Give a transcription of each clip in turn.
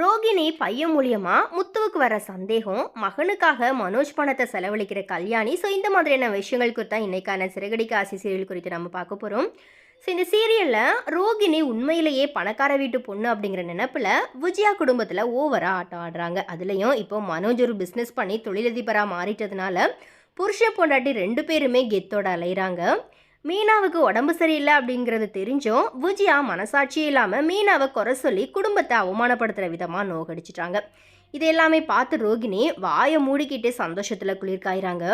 ரோகிணி பையன் மூலியமா முத்துவுக்கு வர சந்தேகம் மகனுக்காக மனோஜ் பணத்தை செலவழிக்கிற கல்யாணி. ஸோ இந்த மாதிரியான விஷயங்கள் குறித்தான் இன்னைக்கான சிறகடிக்க ஆசி சீரியல் குறித்து நம்ம பார்க்க போகிறோம் ஸோ இந்த சீரியலில் ரோகிணி உண்மையிலேயே பணக்கார வீட்டு பொண்ணு அப்படிங்கிற நினப்பில் விஜயா குடும்பத்தில் ஓவராக ஆட்டம் ஆடுறாங்க. அதுலேயும் இப்போ மனோஜ் ஒரு பிஸ்னஸ் பண்ணி தொழிலதிபராக மாறிட்டதுனால புருஷ பொண்டாட்டி ரெண்டு பேருமே கெத்தோட அலைகிறாங்க மீனாவுக்கு உடம்பு சரியில்லை அப்படிங்கிறது தெரிஞ்சும் விஜயா மனசாட்சி இல்லாமல் மீனாவை குறை சொல்லி குடும்பத்தை அவமானப்படுத்துகிற விதமாக நோகடிச்சிட்டாங்க. இது எல்லாமே பார்த்து ரோகிணி வாயை மூடிக்கிட்டு சந்தோஷத்தில் குளிர்காயிறாங்க.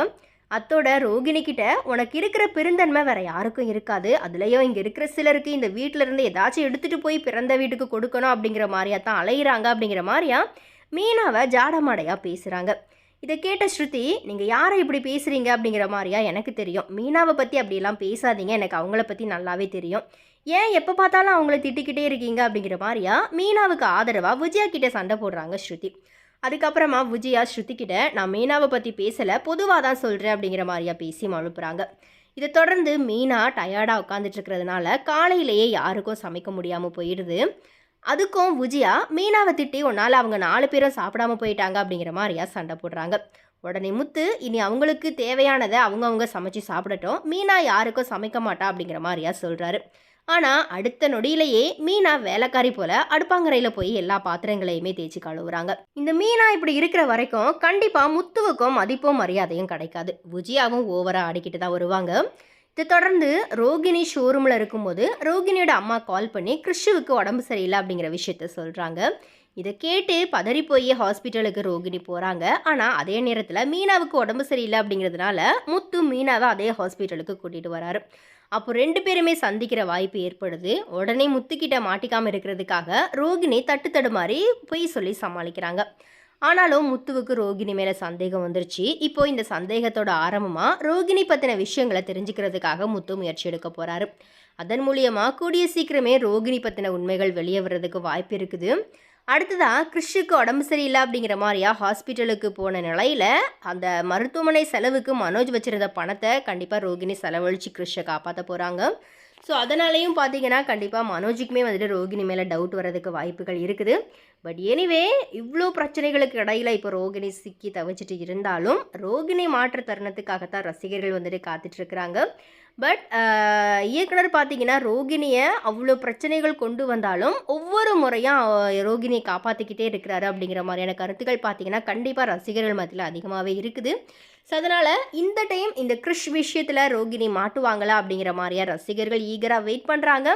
அத்தோட ரோகிணி கிட்ட உனக்கு இருக்கிற பெருந்தன்மை வேற யாருக்கும் இருக்காது. அதுலேயும் இங்கே இருக்கிற சிலருக்கு இந்த வீட்டில இருந்து ஏதாச்சும் எடுத்துகிட்டு போய் பிறந்த வீட்டுக்கு கொடுக்கணும் அப்படிங்கிற மாதிரியா தான் அலையிறாங்க. அப்படிங்கிற மாதிரியா மீனாவை ஜாடமாடையாக பேசுகிறாங்க இதை கேட்ட ஸ்ருதி நீங்கள் யாரை இப்படி பேசுகிறீங்க அப்படிங்கிற மாதிரியா எனக்கு தெரியும். மீனாவை பற்றி அப்படிலாம் பேசாதீங்க. எனக்கு அவங்கள பற்றி நல்லாவே தெரியும். ஏன் எப்போ பார்த்தாலும் அவங்கள திட்டிக்கிட்டே இருக்கீங்க? அப்படிங்கிற மாதிரியா மீனாவுக்கு ஆதரவாக விஜயா கிட்டே சண்டை போடுறாங்க ஸ்ருதி. அதுக்கப்புறமா விஜயா ஸ்ருதி கிட்ட நான் மீனாவை பற்றி பேசலை பொதுவாக தான் சொல்கிறேன் அப்படிங்கிற மாதிரியா பேசி அனுப்புகிறாங்க இதை தொடர்ந்து மீனா டயர்டாக உட்காந்துட்டு இருக்கிறதுனால காலையிலேயே யாருக்கும் சமைக்க முடியாமல் போயிடுது. அதுக்கும் விஜயா மீனாவை திட்டி உன்னால் அவங்க நாலு பேரும் சாப்பிடாம போயிட்டாங்க அப்படிங்கிற மாதிரியா சண்டை போடுறாங்க. உடனே முத்து இனி அவங்களுக்கு தேவையானதை அவங்கவுங்க சமைச்சு சாப்பிடட்டும். மீனா யாருக்கும் சமைக்க மாட்டா அப்படிங்கிற மாதிரியா சொல்கிறாரு ஆனால் அடுத்த நொடியிலேயே மீனா வேலைக்காரி போல அடுப்பாங்கரையில் போய் எல்லா பாத்திரங்களையுமே தேய்ச்சி கழுவுறாங்க. இந்த மீனா இப்படி இருக்கிற வரைக்கும் கண்டிப்பாக முத்துவுக்கும் மதிப்பும் மரியாதையும் கிடைக்காது. விஜயாவும் ஓவராக ஆடிக்கிட்டு தான் வருவாங்க. இதை தொடர்ந்து ரோகிணி ஷோரூமில் இருக்கும்போது ரோகிணியோட அம்மா கால் பண்ணி கிறிஷுவுக்கு உடம்பு சரியில்லை அப்படிங்கிற விஷயத்த சொல்கிறாங்க இதை கேட்டு பதறி போய் ஹாஸ்பிட்டலுக்கு ரோகிணி போகிறாங்க ஆனால் அதே நேரத்தில் மீனாவுக்கு உடம்பு சரியில்லை அப்படிங்கிறதுனால முத்து மீனாவை அதே ஹாஸ்பிட்டலுக்கு கூட்டிகிட்டு வராரு. அப்போ ரெண்டு பேருமே சந்திக்கிற வாய்ப்பு ஏற்படுது. உடனே முத்துக்கிட்ட மாட்டிக்காமல் இருக்கிறதுக்காக ரோகிணி தட்டு தடுமாறி பொய் சொல்லி சமாளிக்கிறாங்க. ஆனாலும் முத்துவுக்கு ரோகிணி மேலே சந்தேகம் வந்துருச்சு. இப்போ இந்த சந்தேகத்தோட ஆரம்பமாக ரோகிணி பற்றின விஷயங்களை தெரிஞ்சுக்கிறதுக்காக முத்து முயற்சி எடுக்க போகிறாரு அதன் மூலியமாக கூடிய சீக்கிரமே ரோகிணி பற்றின உண்மைகள் வெளியே வர்றதுக்கு வாய்ப்பு இருக்குது. அடுத்ததாக கிறிஷுக்கு உடம்பு சரியில்லை அப்படிங்கிற மாதிரியா ஹாஸ்பிட்டலுக்கு போன நிலையில் அந்த மருத்துவமனை செலவுக்கு மனோஜ் வச்சிருந்த பணத்தை கண்டிப்பாக ரோகிணி செலவழித்து கிறிஷை காப்பாற்ற போகிறாங்க ஸோ அதனாலேயும் பார்த்தீங்கன்னா கண்டிப்பாக மனோஜுக்குமே வந்துட்டு ரோகிணி மேலே டவுட் வர்றதுக்கு வாய்ப்புகள் இருக்குது. பட் எனிவே இவ்வளோ பிரச்சனைகளுக்கு இடையில் இப்போ ரோகிணி சிக்கி தவிச்சிட்டு இருந்தாலும் ரோகிணி மாற்ற தருணத்துக்காகத்தான் ரசிகர்கள் வந்துட்டு காத்துட்ருக்குறாங்க பட் uh, இயக்குனர் பார்த்தீங்கன்னா ரோகிணியை அவ்வளோ பிரச்சனைகள் கொண்டு வந்தாலும் ஒவ்வொரு முறையும் ரோகிணியை காப்பாற்றிக்கிட்டே இருக்கிறாரு அப்படிங்கிற மாதிரியான கருத்துக்கள் பார்த்தீங்கன்னா கண்டிப்பாக ரசிகர்கள் மத்தியில் அதிகமாகவே இருக்குது. ஸோ அதனால் இந்த டைம் இந்த கிறிஷ் விஷயத்தில் ரோகிணி மாட்டுவாங்களா அப்படிங்கிற மாதிரியா ரசிகர்கள் ஈகராக வெயிட் பண்ணுறாங்க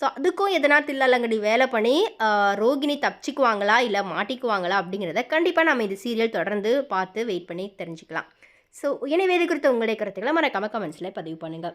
ஸோ அதுக்கும் எதனா தில்லாலங்கடி வேலை பண்ணி ரோகிணி தப்பிச்சுக்குவாங்களா இல்லை மாட்டிக்குவாங்களா அப்படிங்கிறத கண்டிப்பாக நம்ம இந்த சீரியல் தொடர்ந்து பார்த்து வெயிட் பண்ணி தெரிஞ்சுக்கலாம். ஸோ எனவே இது குறித்த உங்களுடைய கருத்துக்களை மறக்காமல் கமெண்ட்ஸில் பதிவு பண்ணுங்கள்